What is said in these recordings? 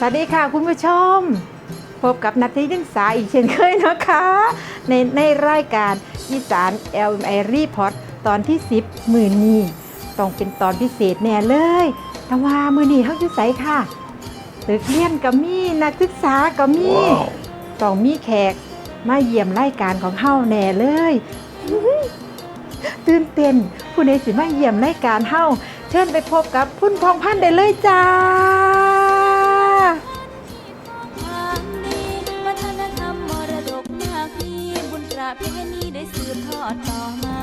สวัสดีค่ะคุณผู้ชม พบกับนัทที่ดึงสาอีกเช่นเคยนะคะ ในในรายการอีสาน LMI Report ตอนที่ 10มือนี้ต้องเป็นตอนพิเศษแน่เลย แต่ว่ามือนี้เขาอยู่ใสค่ะตึกเรียนก็มีนักศึกษาก็มี ต้องมีแขกมาเยี่ยมรายการของเฮาแน่เลย ตื่นเต้นผู้ใดสิมาเยี่ยมรายการเฮาเชิญไปพบกับพุ่นพองพันธุ์ได้เลยจ้า ทอดต่อมา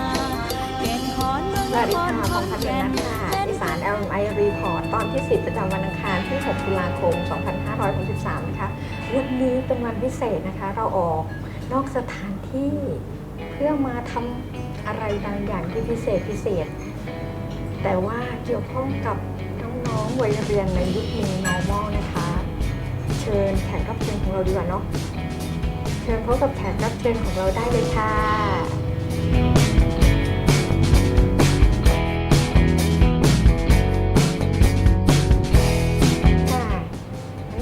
แก่นขอนเมืองสวัสดีค่ะนขคองพันแก่ธ์นนัทค่ะอีสาน LMI Report ตอนที่ 10 ประจำวันอังคารที่ 6 ตุลาคม 2563 นะคะ วันนี้เป็นวันพิเศษนะคะ เราออกนอกสถานที่เพื่อมาทำอะไรบางอย่างที่พิเศษพิเศษ แต่ว่าเกี่ยวข้องกับน้องๆวัยเรียนในยุคนี้ normal นะคะ เชิญแขกรับเชิญของเราดีกว่าเนาะ เชิญพบกับแขกรับเชิญของเราได้เลยค่ะ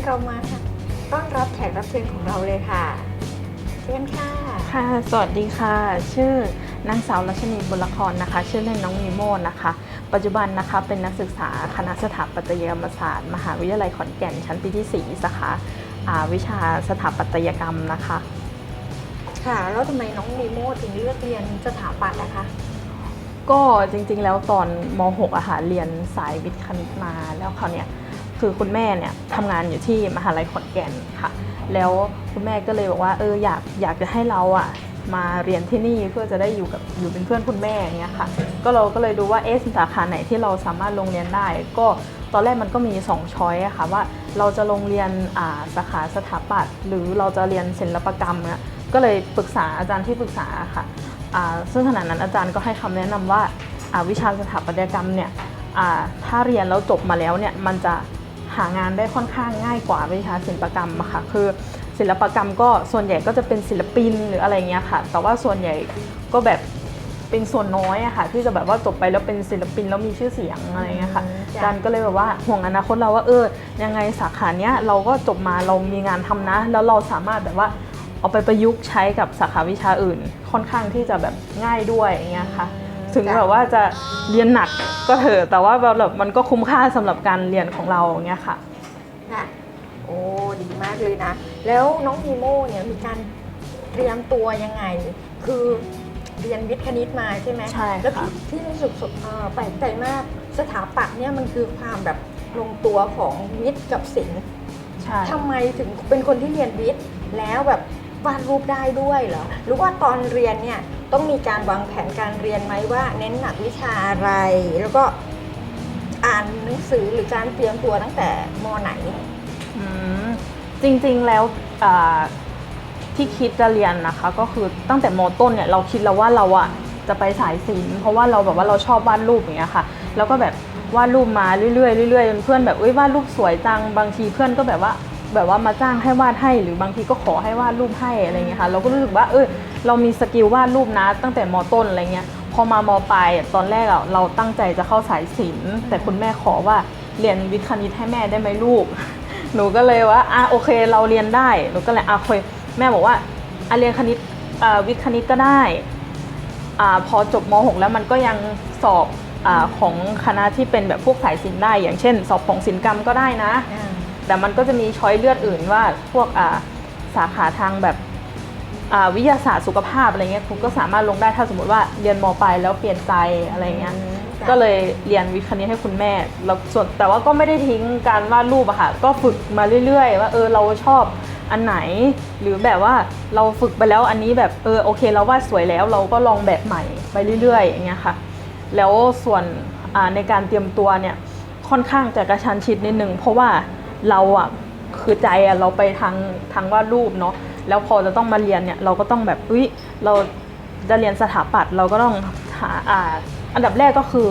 เรามาต้อนรับแขกรับเชิญของเราเลยค่ะเชิญค่ะค่ะ สวัสดีค่ะ ชื่อนางสาวรัชนีบุญละครนะคะ ชื่อเล่นน้องนีโมนะคะ ปัจจุบันนะคะเป็นนักศึกษาคณะสถาปัตยกรรมศาสตร์ มหาวิทยาลัยขอนแก่นชั้นปีที่ 4สาขาอ่าวิชาสถาปัตยกรรมนะคะ ค่ะ แล้วทำไมน้องนีโมถึงเลือกเรียนสถาปัตย์นะคะก็จริงๆแล้วตอนม .6 อาหารเรียนสายวิทย์คณิตมาแล้วเขาวเนี่ย คือคุณแม่เนี่ยทำงานอยู่ที่มหาลัยขอนแก่นค่ะ แล้วคุณแม่ก็เลยบอกว่าเอออยากอยากจะให้เราอะมาเรียนที่นี่เพื่อจะได้อยู่กับอยู่เป็นเพื่อนคุณแม่อย่างเงี้ยค่ะ ก็เราก็เลยดูว่าเอ๊ะสาขาไหนที่เราสามารถลงเรียนได้ ก็ตอนแรกมันก็มี2ช้อยค่ะว่าเราจะลงเรียนาสาขาสถาปัตย์หรือเราจะเรียนศิลปกรรมเนี่ยก็เลยปรึกษาอาจารย์ที่ปรึกษาค่ะซึ่งขณะนั้นอาจารย์ก็ให้คำแนะนำว่าอ่าวิชาสถาปัตยกรรมเนี่ยถ้าเรียนแล้วจบมาแล้วเนี่ยมันจะ หางานได้ค่อนข้างง่ายกว่าวิชาศิลปกรรมอะค่ะ คือศิลปกรรมก็ส่วนใหญ่ก็จะเป็นศิลปินหรืออะไรเงี้ยค่ะ แต่ว่าส่วนใหญ่ก็แบบเป็นส่วนน้อยอะค่ะ ที่จะแบบว่าจบไปแล้วเป็นศิลปินแล้วมีชื่อเสียงอะไรเงี้ยค่ะอืมจ้ะอาจารย์ก็เลยแบบว่าห่วงอนาคตเราว่าเออยังไงสาขาเนี้ยเราก็จบมาเรามีงานทำนะ แล้วเราสามารถแบบว่าเอาไปประยุกต์ใช้กับสาขาวิชาอื่น ค่อนข้างที่จะแบบง่ายด้วยอย่างเงี้ยค่ะ ถึงแบบว่าจะเรียนหนักก็เถอะแต่ว่าแบบมันก็คุ้มค่าสำหรับการเรียนของเราอย่างเงี้ยค่ะค่ะโอ้ดีมากเลยนะ แล้วน้องนีโมเนี่ยมีการเตรียมตัวยังไง คือเรียนวิทย์คณิตมาใช่ไหมใช่ค่ะแล้วที่ที่รู้สึกสเอ่อแปลกใจมากสถาปัตย์เนี่ยมันคือความแบบลงตัวของวิทย์กับศิลป์ใช่ทำไมถึงเป็นคนที่เรียนวิทย์แล้วแบบ วาดรูปได้ด้วยเหรอหรือว่าตอนเรียนเนี่ยต้องมีการวางแผนการเรียนไหมว่า เน้นหนักวิชาอะไร แล้วก็อ่านหนังสือหรือการเตรียมตัวตั้งแต่มไหนอืมจริงๆแล้วที่คิดจะเรียนนะคะ ก็คือตั้งแต่มต้นเนี่ยเราคิดแล้วว่าเราอะจะไปสายศิลป์เพราะว่าเราแบบว่าเราชอบวาดรูปอย่างเงี้ยค่ะ แล้วก็แบบวาดรูปมาเรื่อยๆเรื่อยๆเพื่อนแบบเอ้ยวาดรูปสวยจังบางทีเพื่อนก็แบบว่า แบบว่ามาจ้างให้วาดให้หรือบางทีก็ขอให้วาดรูปให้อะไรเงี้ยค่ะเราก็รู้สึกว่าเออเรามีสกิลวาดรูปนะ ตั้งแต่มต้นอะไรเงี้ยพอมามปลายตอนแรกอะเราตั้งใจจะเข้าสายศิลป์แต่คุณแม่ขอว่าเรียนวิทย์คณิตให้แม่ได้ไหมลูก หนูก็เลยว่าอะโอเคเราเรียนได้หนูก็เลยอะคุยแม่บอกว่าอะเรียนคณิตวิทย์คณิตก็ได้อ่าพอจบม .6 แล้วมันก็ยังสอบอาของคณะที่เป็นแบบพวกสายศิลป์ได้ อย่างเช่น สอบของศิลปกรรมก็ได้นะ แต่มันก็จะมีช้อยเลือดอื่นว่าพวกอาสาขาทางแบบวิทยาศาสตร์สุขภาพอะไรเงี้ยคุณก็สามารถลงได้ถ้าสมมติว่าเรียนมปลายแล้วเปลี่ยนใจอะไรเงี้ยก็เลยเรียนวิทย์คณิตให้คุณแม่แล้วส่วนแต่ว่าก็ไม่ได้ทิ้งการวาดรูปอะค่ะก็ฝึกมาเรื่อย ๆ ว่าเออเราชอบอันไหน หรือแบบว่าเราฝึกไปแล้วอันนี้แบบเออโอเคเราวาดสวยแล้วเราก็ลองแบบใหม่ไปเรื่อยๆอย่างเงี้ยค่ะ แล้วส่วนในการเตรียมตัวเนี่ยค่อนข้างจะกระชันชิดนิดนึงเพราะว่า เราอะคือใจอะเราไปทางทางวาดรูปเนาะแล้วพอจะต้องมาเรียนเนี่ยเราก็ต้องแบบเอ้ยเราจะเรียนสถาปัตย์เราก็ต้องหาอ่าอันดับแรกก็คือ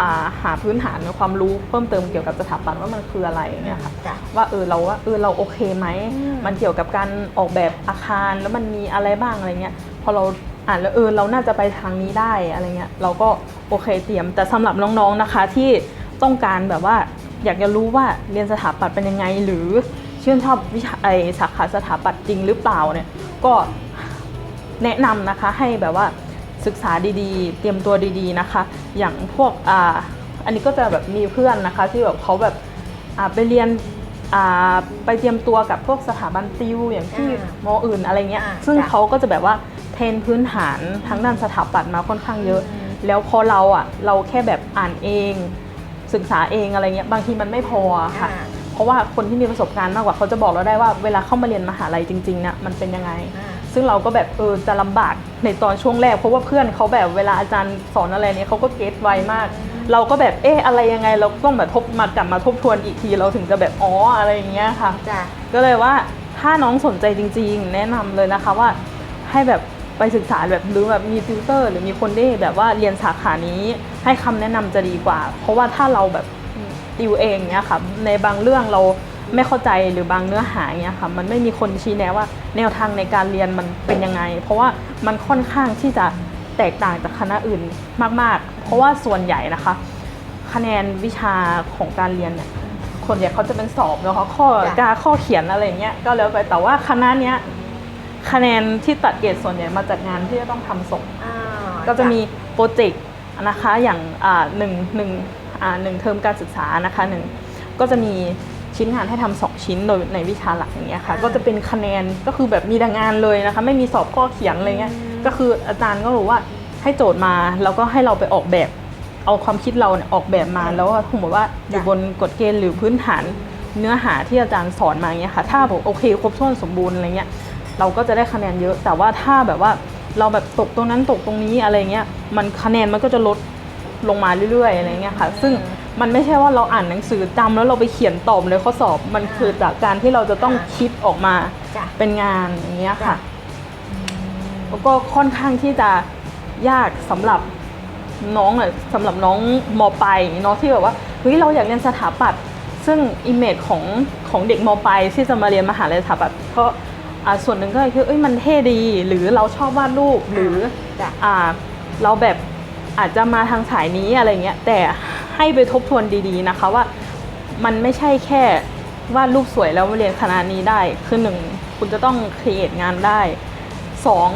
อ่าหาพื้นฐานความรู้เพิ่มเติมเกี่ยวกับสถาปัตย์ว่ามันคืออะไรอย่างเงี้ยค่ะจ้ะว่าเออเราว่าเออเราโอเคไหมอืมมันเกี่ยวกับการออกแบบอาคารแล้วมันมีอะไรบ้างอะไรเงี้ยพอเราอ่านแล้วเออเราน่าจะไปทางนี้ได้อะไรเงี้ยเราก็โอเคเตรียมแต่สำหรับน้องๆนะคะที่ต้องการแบบว่า อยากจะรู้ว่าเรียนสถาปัตย์เป็นยังไง หรือชื่นชอบวิชาไอสาขาสถาปัตย์จริงหรือเปล่าเนี่ยก็แนะนำนะคะให้แบบว่าศึกษาดีๆ เตรียมตัวดีๆนะคะ อย่างพวกอ่าอันนี้ก็จะแบบมีเพื่อนนะคะที่แบบเขาแบบอ่าไปเรียนอ่าไปเตรียมตัวกับพวกสถาบันติวอย่างที่อ่ามออื่นอะไรเงี้ยอ่าซึ่งจ้ะเขาก็จะแบบว่าเทรนพื้นฐานทั้งด้านสถาปัตย์มาค่อนข้างเยอะอืมแล้วพอเราอะเราแค่แบบอ่านเอง ศึกษาเองอะไรเงี้ยบางทีมันไม่พออะค่ะอ่าเพราะว่าคนที่มีประสบการณ์มากกว่าเขาจะบอกเราได้ว่าเวลาเข้ามาเรียนมหาลัยจริงๆเนี่ยมันเป็นยังไงอ่าซึ่งเราก็แบบเออจะลำบากในตอนช่วงแรก เพราะว่าเพื่อนเขาแบบเวลาอาจารย์สอนอะไรเนี่ยเขาก็เก็ตไวมาก เราก็แบบเอ๊ะอะไรยังไงเราต้องแบบทบมากลับมาทบทวนอีกทีเราถึงจะแบบอ๋ออะไรอย่างเงี้ยค่ะจ้ะก็เลยว่าถ้าน้องสนใจจริง ๆ แนะนำเลยนะคะว่าให้แบบ ไปศึกษาแบบหรือแบบมีติวเตอร์ หรือมีคนที่แบบว่าเรียนสาขานี้ให้คำแนะนำจะดีกว่า เพราะว่าถ้าเราแบบติวเองเนี้ยค่ะในบางเรื่องเราไม่เข้าใจหรือบางเนื้อหาเนี้ยค่ะมันไม่มีคนชี้แนะว่าแนวทางในการเรียนมันเป็นยังไง เพราะว่ามันค่อนข้างที่จะแตกต่างจากคณะอื่นมาก ๆ เพราะว่าส่วนใหญ่นะคะ คะแนนวิชาของการเรียนเนี่ยคนใหญ่เขาจะเป็นสอบเนาะเขาข้อกาข้อเขียนอะไรเงี้ยก็แล้วไปแต่ว่าคณะเนี้ย คะแนนที่ตัดเกรดส่วนใหญ่มาจากงานที่จะต้องทำส่ง อ่าก็จะมีโปรเจกต์นะคะอย่างอ่าหนึ่งหนึ่งอ่าหนึ่งเทอมการศึกษานะคะหนึ่งก็จะมีชิ้นงานให้ทำสองชิ้นโดยในวิชาหลักอย่างเงี้ยค่ะ ก็จะเป็นคะแนนก็คือแบบมีแต่งานเลยนะคะ ไม่มีสอบข้อเขียนอะไรเงี้ยก็คืออาจารย์ก็รู้ว่าให้โจทย์มาแล้วก็ให้เราไปออกแบบ เอาความคิดเราเนี่ยออกแบบมาแล้วก็สมมติว่าอยู่บนกฎเกณฑ์หรือพื้นฐานเนื้อหาที่อาจารย์สอนมาอย่างเงี้ยค่ะ ถ้าบอกโอเค ครบถ้วนสมบูรณ์อะไรเงี้ย เราก็จะได้คะแนนเยอะ แต่ว่าถ้าแบบว่าเราแบบตกตรงนั้นตกตรงนี้อะไรเงี้ยมันคะแนนมันก็จะลดลงมาเรื่อยๆอะไรเงี้ยค่ะ ซึ่งมันไม่ใช่ว่าเราอ่านหนังสือจำแล้วเราไปเขียนตอบในข้อสอบมันคือจากการที่เราจะต้องคิดออกมาจ้ะ เป็นงานอย่างเงี้ยค่ะจ้ะแล้วก็ค่อนข้างที่จะยากสำหรับน้องอะสำหรับน้องมปลายอย่างงี้เนาะที่แบบว่าเฮ้ยเราอยากเรียนสถาปัตย์ซึ่งอิมเมจของของเด็กมปลายที่จะมาเรียนมหาลัยสถาปัตย์เพราะอ่า ส่วนหนึ่งก็คือเอ้ยมันเท่ดีหรือเราชอบวาดรูปหรือจ้ะอ่าเราแบบอาจจะมาทางสายนี้อะไรเงี้ยแต่ให้ไปทบทวนดีๆนะคะว่ามันไม่ใช่แค่วาดรูปสวยแล้วมาเรียนคณะนี้ได้คือหนึ่งคุณจะต้องครีเอทงานได้สอง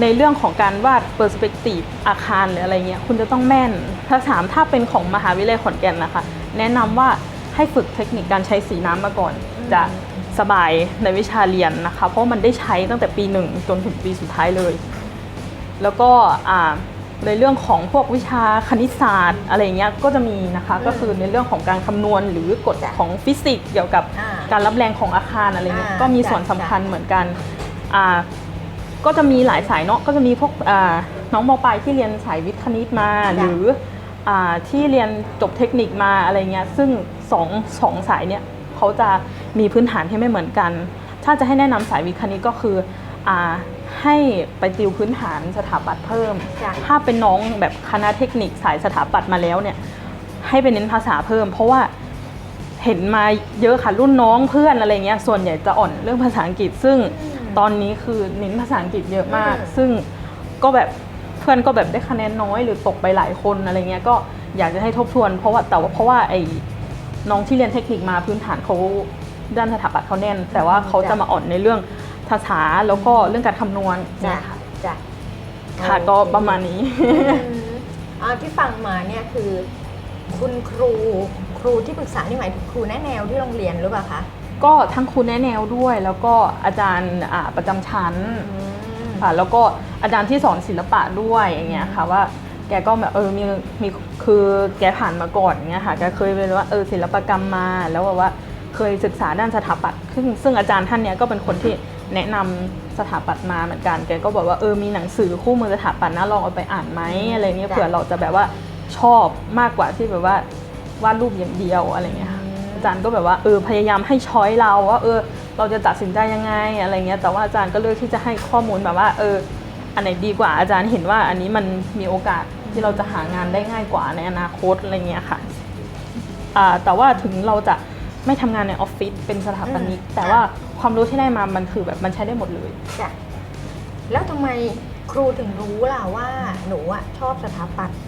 ในเรื่องของการวาดเปอร์สเปกทีฟอาคารหรืออะไรเงี้ยคุณจะต้องแม่น ถ้าสามถ้าเป็นของมหาวิทยาลัยขอนแก่นนะคะ แนะนำว่าให้ฝึกเทคนิคการใช้สีน้ำมาก่อนจะ สบายในวิชาเรียนนะคะ เพราะมันได้ใช้ตั้งแต่ปีหนึ่งจนถึงปีสุดท้ายเลย แล้วก็อ่าในเรื่องของพวกวิชาคณิตศาสตร์อะไรเงี้ยก็จะมีนะคะก็คือในเรื่องของการคำนวณหรือกฎจ้ะของฟิสิกส์เกี่ยวกับอ่าการรับแรงของอาคารอะไรเงี้ยอ่าก็มีจ้ะส่วนสำคัญจ้ะเหมือนกันอ่าก็จะมีหลายสายเนาะก็จะมีพวกอ่าน้องมปลายที่เรียนสายวิทย์คณิตมาจ้ะหรืออาที่เรียนจบเทคนิคมาอะไรเงี้ยซึ่งสองสองสายเนี่ย เขาจะมีพื้นฐานที่ไม่เหมือนกัน ถ้าจะให้แนะนำสายวิทย์คณิตก็คืออ่าให้ไปติวพื้นฐานสถาปัตย์เพิ่มจ้ะถ้าเป็นน้องแบบคณะเทคนิคสายสถาปัตย์มาแล้วเนี่ยให้ไปเน้นภาษาเพิ่ม เพราะว่าเห็นมาเยอะค่ะรุ่นน้องเพื่อนอะไรเงี้ยส่วนใหญ่จะอ่อนเรื่องภาษาอังกฤษ ซึ่งตอนนี้คือเน้นภาษาอังกฤษเยอะมากอืมซึ่งก็แบบเพื่อนก็แบบได้คะแนนน้อยหรือตกไปหลายคนอะไรเงี้ยก็อยากจะให้ทบทวนเพราะว่าแต่ว่าเพราะว่าไอ้ น้องที่เรียนเทคนิคมาพื้นฐานเขาด้านสถาปัตย์เขาแน่น แต่ว่าเขาจะมาอ่อนในเรื่องภาษาแล้วก็เรื่องการคำนวณจ้ะเนี่ยค่ะจ้ะค่ะก็ประมาณนี้อืมอ่าที่ฟังมาเนี่ยคือ คุณครูครูที่ปรึกษานี่หมายถึงครูแนะแนวที่โรงเรียนหรือเปล่าคะก็ทั้งครูแนะแนวด้วย แล้วก็อาจารย์อ่าประจำชั้นอืมค่ะแล้วก็อาจารย์ที่สอนศิลปะด้วยอย่างเงี้ยค่ะว่าแกก็แบบเออมีมีคือแกผ่านมาก่อนอย่างเงี้ยค่ะแกเคยเป็นว่าเออศิลปกรรมมา แล้วแบบว่าเคยศึกษาด้านสถาปัตย์ซึ่งซึ่งอาจารย์ท่านเนี้ยก็เป็นคนที่แนะนำสถาปัตย์มาเหมือนกันแกก็บอกว่าเออมีหนังสือคู่มือสถาปัตย์นะลองเอาไปอ่านไหมอะไรเงี้ยจ้ะเผื่อเราจะแบบว่าชอบมากกว่าที่แบบว่าวาดรูปอย่างเดียวอะไรเงี้ยค่ะอาจารย์ก็แบบว่าเออพยายามให้ช้อยเราว่าเออเราจะตัดสินใจยังไงอะไรเงี้ยแต่ว่าอาจารย์ก็เลือกที่จะให้ข้อมูลแบบว่าเอออันไหนดีกว่าอาจารย์เห็นว่าอันนี้มันมีโอกาส ที่เราจะหางานได้ง่ายกว่าในอนาคตอะไรเงี้ยค่ะอ่าแต่ว่าถึงเราจะไม่ทำงานในออฟฟิศเป็นสถาปนิกอืมแต่ว่าความรู้ที่ได้มามันคือแบบมันใช้ได้หมดเลยจ้ะแล้วทำไมครูถึงรู้ล่ะว่าหนูอะชอบสถาปัตย์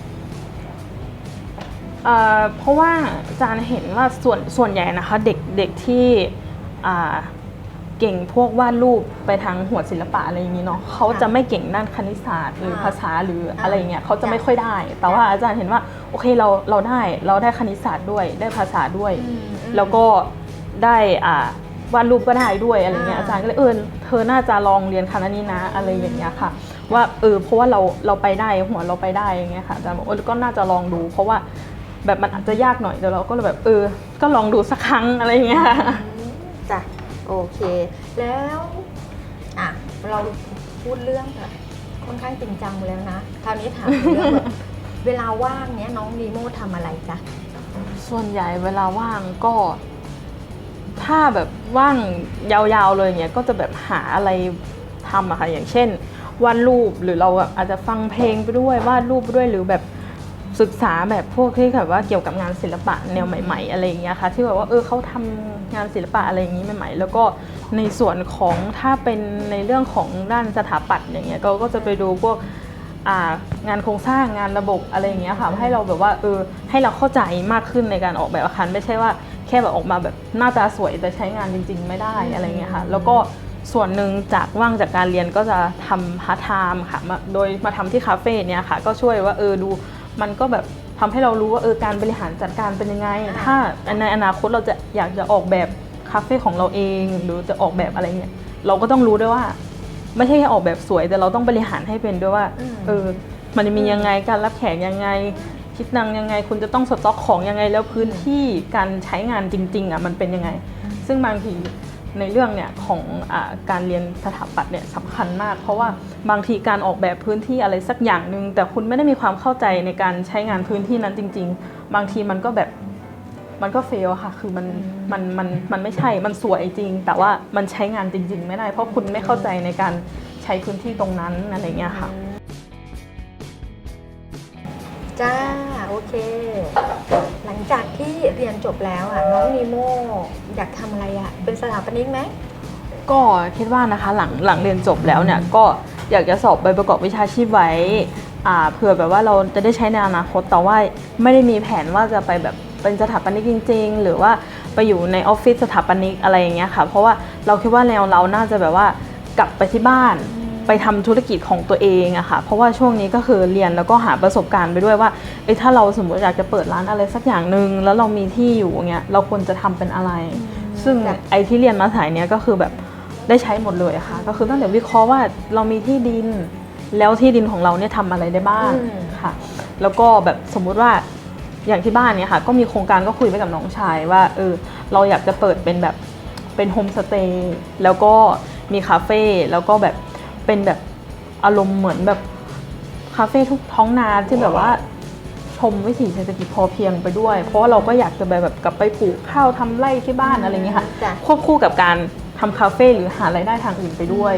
เอ่อเพราะว่าอาจารย์เห็นว่าส่วนส่วนใหญ่นะคะ เด็กเด็กที่อ่า เก่งพวกวาดรูปไปทางหัวศิลปะอะไรอย่างนี้เนาะเขาจะไม่เก่งด้านคณิตศาสตร์หรือค่ะภาษาหรือค่ะอะไรอย่างเงี้ยเขาจะค่ะไม่ค่อยได้ แต่ว่าอาจารย์เห็นว่าโอเคเราเราได้เราได้คณิตศาสตร์ด้วยได้ภาษาด้วยอืมอืมแล้วก็ได้อ่าวาดรูปก็ได้ด้วยอะไรเงี้ยอ่าอาจารย์ก็เลยเออเธอน่าจะลองเรียนคณะนี้นะอะไรอย่างเงี้ยค่ะ ว่าเออเพราะว่าเราเราไปได้หัวเราไปได้อย่างเงี้ยค่ะอาจารย์บอกเออก็น่าจะลองดู เพราะว่าแบบมันอาจจะยากหน่อยแต่เราก็เลยแบบเออ ก็ลองดูสักครั้งอะไรอย่างเงี้ยค่ะจ้ะ โอเค แล้วอะเราพูดเรื่องแบบค่อนข้างจริงจังแล้วนะ คราวนี้ถามเรื่องแบบเวลาว่างเนี้ยน้องนีโมทำอะไรจ๊ะ ส่วนใหญ่เวลาว่างก็ ถ้าแบบว่างยาวๆเลยเนี่ยก็จะแบบหาอะไรทำอะค่ะอย่างเช่นวาดรูปหรือเราอาจจะฟังเพลงไปด้วยวาดรูปไปด้วยหรือแบบ ศึกษาแบบพวกที่แบบว่าเกี่ยวกับงานศิลปะแนวใหม่ ๆ อะไรอย่างเงี้ยค่ะที่แบบว่าเออเขาทำงานศิลปะอะไรอย่างนี้ใหม่ ๆ แล้วก็ในส่วนของถ้าเป็นในเรื่องของด้านสถาปัตย์อย่างเงี้ยก็ก็จะไปดูพวกงานโครงสร้างงานระบบอะไรอย่างเงี้ยค่ะให้เราแบบว่าเออให้เราเข้าใจมากขึ้นในการออกแบบอาคารไม่ใช่ว่าแค่แบบออกมาแบบหน้าตาสวยแต่ใช้งานจริง ๆ ไม่ได้อะไรเงี้ยค่ะแล้วก็ส่วนหนึ่งจากว่างจากการเรียนก็จะทำพาร์ทไทม์ค่ะมาโดยมาทำที่คาเฟ่เนี่ยค่ะก็ช่วยว่าเออดู มันก็แบบทำให้เรารู้ว่าเออการบริหารจัดการเป็นยังไง ถ้าในอนาคตเราจะอยากจะออกแบบคาเฟ่ของเราเอง หรือจะออกแบบอะไรเนี่ยเราก็ต้องรู้ด้วยว่า ไม่ใช่แค่ออกแบบสวย แต่เราต้องบริหารให้เป็นด้วยว่าอืมเออมันจะมียังไงการรับแขกยังไงคิดนังยังไง คุณจะต้องสต็อกของยังไงแล้วพื้นที่การใช้งานจริง ๆอะมันเป็นยังไง ซึ่งบางที ในเรื่องเนี่ยของอการเรียนสถาปัตย์เนี่ยสำคัญมาก เพราะว่าบางทีการออกแบบพื้นที่อะไรสักอย่างหนึ่งแต่คุณไม่ได้มีความเข้าใจในการใช้งานพื้นที่นั้นจริง ๆ บางทีมันก็แบบมันก็เฟลค่ะ คือมันมันมันมันไม่ใช่ มันสวยจริง แต่ว่ามันใช้งานจริง ๆ ไม่ได้ เพราะคุณไม่เข้าใจในการใช้พื้นที่ตรงนั้นอะไรเงี้ยค่ะ จ้า โอเค หลังจากที่เรียนจบแล้วอะน้องนีโมอยากทำอะไรอะเป็นสถาปนิกไหมก็คิดว่านะคะหลังหลังเรียนจบแล้วเนี่ยก็อยากจะสอบใบประกอบวิชาชีพไว้อ่าเผื่อแบบว่าเราจะได้ใช้ในอนาคตแต่ว่าไม่ได้มีแผนว่าจะไปแบบเป็นสถาปนิกจริง ๆ หรือว่าไปอยู่ในออฟฟิศสถาปนิกอะไรอย่างเงี้ยค่ะ เพราะว่าเราคิดว่าแนวเราน่าจะแบบว่ากลับไปที่บ้าน ไปทำธุรกิจของตัวเองอะค่ะเพราะว่าช่วงนี้ก็คือเรียนแล้วก็หาประสบการณ์ไปด้วยว่าเอ้ยถ้าเราสมมติอยากจะเปิดร้านอะไรสักอย่างหนึ่งแล้วเรามีที่อยู่เงี้ยเราควรจะทำเป็นอะไร ซึ่งจ้ะไอ้ที่เรียนมาสายเนี้ยก็คือแบบได้ใช้หมดเลยอะค่ะ ก็คือตั้งแต่วิเคราะห์ว่าเรามีที่ดิน แล้วที่ดินของเราเนี่ยทำอะไรได้บ้างอืมค่ะ แล้วก็แบบสมมุติว่าอย่างที่บ้านเนี่ยค่ะ ก็มีโครงการก็คุยไปกับน้องชายว่าเออเราอยากจะเปิดเป็นแบบเป็นโฮมสเตย์แล้วก็มีคาเฟ่แล้วก็แบบ เป็นแบบอารมณ์เหมือนแบบคาเฟ่ทุกท้องนาที่แบบว่าชมวิถีเศรษฐกิจพอเพียงไปด้วย เพราะว่าเราก็อยากจะไปแบบกลับไปปลูกข้าวทำไร่ที่บ้านอะไรอย่างเงี้ยค่ะจ้ะ ควบคู่กับการทำคาเฟ่หรือหารายได้ทางอื่นไปด้วย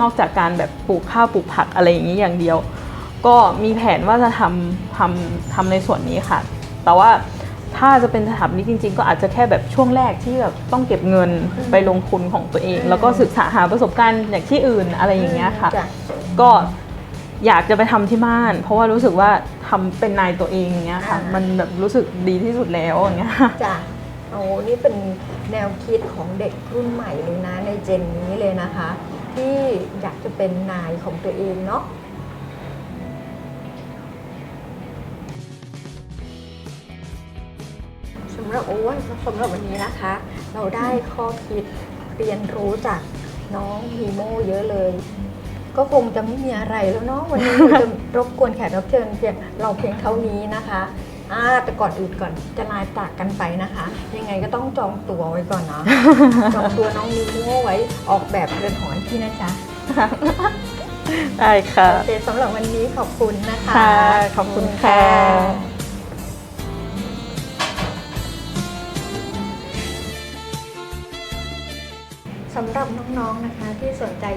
นอกจากการแบบปลูกข้าวปลูกผักอะไรอย่างนี้อย่างเดียว ก็มีแผนว่าจะทำทำทำในส่วนนี้ค่ะ แต่ว่า ถ้าจะเป็นสถาปนิกจริง ๆ ก็อาจจะแค่แบบช่วงแรกที่แบบต้องเก็บเงินไปลงทุนของตัวเอง แล้วก็ศึกษาหาประสบการณ์อย่างที่อื่นอะไรอย่างเงี้ยค่ะจ้ะก็อยากจะไปทำที่บ้าน เพราะว่ารู้สึกว่าทำเป็นนายตัวเองอย่างเงี้ยค่ะอ่ามัมันแบบรู้สึกดีที่สุดแล้วอย่างเงี้ยจ้ะโอ้นี่เป็นแนวคิดของเด็กรุ่นใหม่เลยนะในเจนนี้เลยนะคะ ที่อยากจะเป็นนายของตัวเองเนาะ สำหรับโอ้ยสำหรับวันนี้นะคะ เราได้ข้อคิดเรียนรู้จากน้องฮีโมเยอะเลย ก็คงจะไม่มีอะไรแล้วเนาะวันนี้เราจะรบกวนแขกรับเชิญเพียงเราเพียงเท่านี้นะคะอ่าแต่ก่อนอื่นก่อนจะลาจากกันไปนะคะ ยังไงก็ต้องจองตั๋วไว้ก่อนนะจองตัวน้องนิโม่ไว้ออกแบบเรือนหอที่นะจ๊ะได้ค่ะโอเคสำหรับวันนี้ขอบคุณนะคะค่ะขอบคุณค่ะ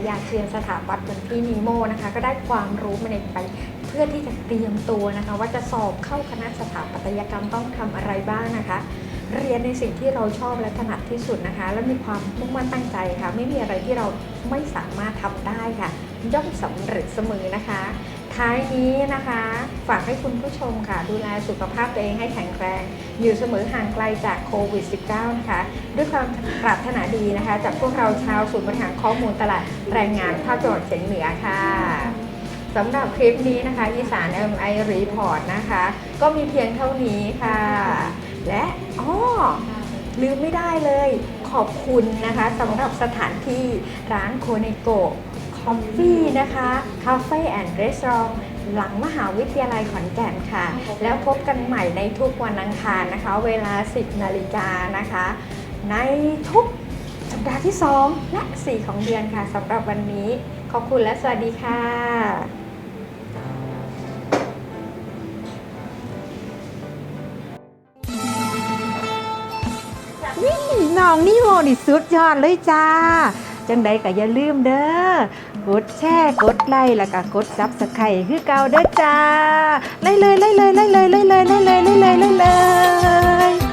อยากเรียนสถาปัตย์เหมือนพี่นีโมนะคะ ก็ได้ความรู้มาในไป เพื่อที่จะเตรียมตัวนะคะ ว่าจะสอบเข้าคณะสถาปัตยกรรมต้องทำอะไรบ้างนะคะ เรียนในสิ่งที่เราชอบและถนัดที่สุดนะคะ และมีความมุ่งมั่นตั้งใจค่ะ ไม่มีอะไรที่เราไม่สามารถทำได้ค่ะย่อมสำเร็จเสมอนะคะ ท้ายนี้นะคะ ฝากให้คุณผู้ชมค่ะ ดูแลสุขภาพตัวเองให้แข็งแรง อยู่เสมอห่างไกลจากโควิด -19 นะคะ ด้วยความปรารถนาดีนะคะ จากพวกเราชาวศูนย์บริหารข้อมูลตลาดแรงงานภาคตะวันเฉียงเหนือค่ะสำหรับคลิปนี้นะคะอีสาน MI Report นะคะ ก็มีเพียงเท่านี้ค่ะ และอ๋อลืมไม่ได้เลย ขอบคุณนะคะสำหรับสถานที่ร้านโคเนโก คอฟฟี่นะคะคาเฟ่แอนด์รีสอร์ทหลังมหาวิทยาลัยขอนแก่นค่ะ แล้วพบกันใหม่ในทุกวันอังคารนะคะ เวลา 10 นาฬิกานะคะ ในทุกสัปดาห์ที่ 2 และ 4 ของเดือนค่ะสำหรับวันนี้ ขอบคุณและสวัสดีค่ะนี่น้องนี่โมนี่สุดยอดเลยจ้า จังใดก็อย่าลืมเด้อกดแชร์กดไลค์แล้วก็กดซับสไครต์คือเก่าเด้อจ้าไล่เลยไล่เลยไล่เลยไล่เลยไล่เลยไล่เลยเลย